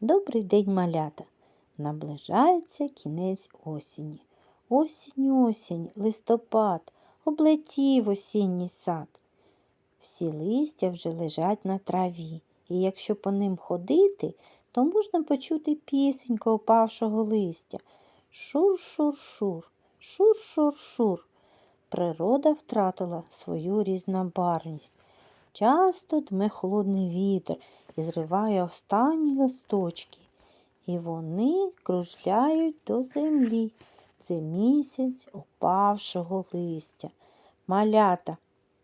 Добрий день, малята. Наближається кінець осені. Осінь, осінь, листопад, облетів осінній сад. Всі листя вже лежать на траві, і якщо по ним ходити, то можна почути пісеньку опавшого листя. Шур-шур-шур, шур-шур-шур. Природа втратила свою різнобарвність. Часто дме холодний вітер і зриває останні листочки, і вони кружляють до землі. Це місяць опавшого листя. Малята,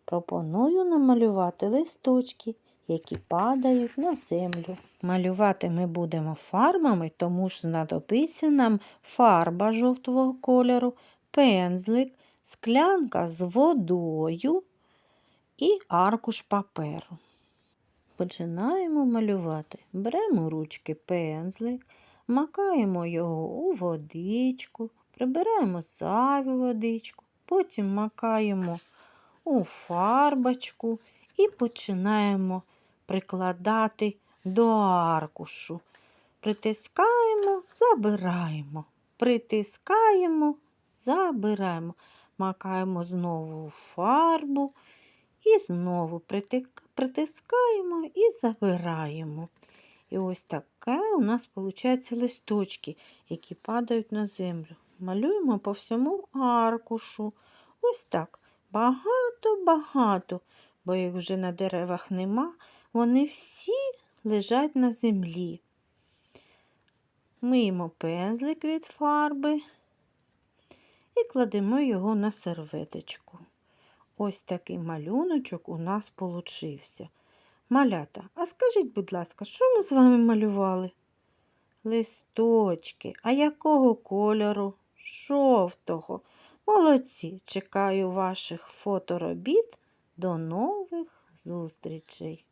пропоную намалювати листочки, які падають на землю. Малювати ми будемо фарбами, тому ж знадобиться нам фарба жовтого кольору, пензлик, склянка з водою і аркуш паперу. Починаємо малювати. Беремо ручки пензлик, макаємо його у водичку, прибираємо зайву водичку, потім макаємо у фарбочку і починаємо прикладати до аркушу. Притискаємо, забираємо, притискаємо, забираємо, макаємо знову у фарбу. І знову притискаємо і забираємо. І ось таке у нас виходить листочки, які падають на землю. Малюємо по всьому аркушу. Ось так. Багато-багато, бо їх вже на деревах нема, вони всі лежать на землі. Миємо пензлик від фарби і кладемо його на серветочку. Ось такий малюночок у нас получився. Малята, а скажіть, будь ласка, що ми з вами малювали? Листочки. А якого кольору? Жовтого. Молодці. Чекаю ваших фоторобіт. До нових зустрічей!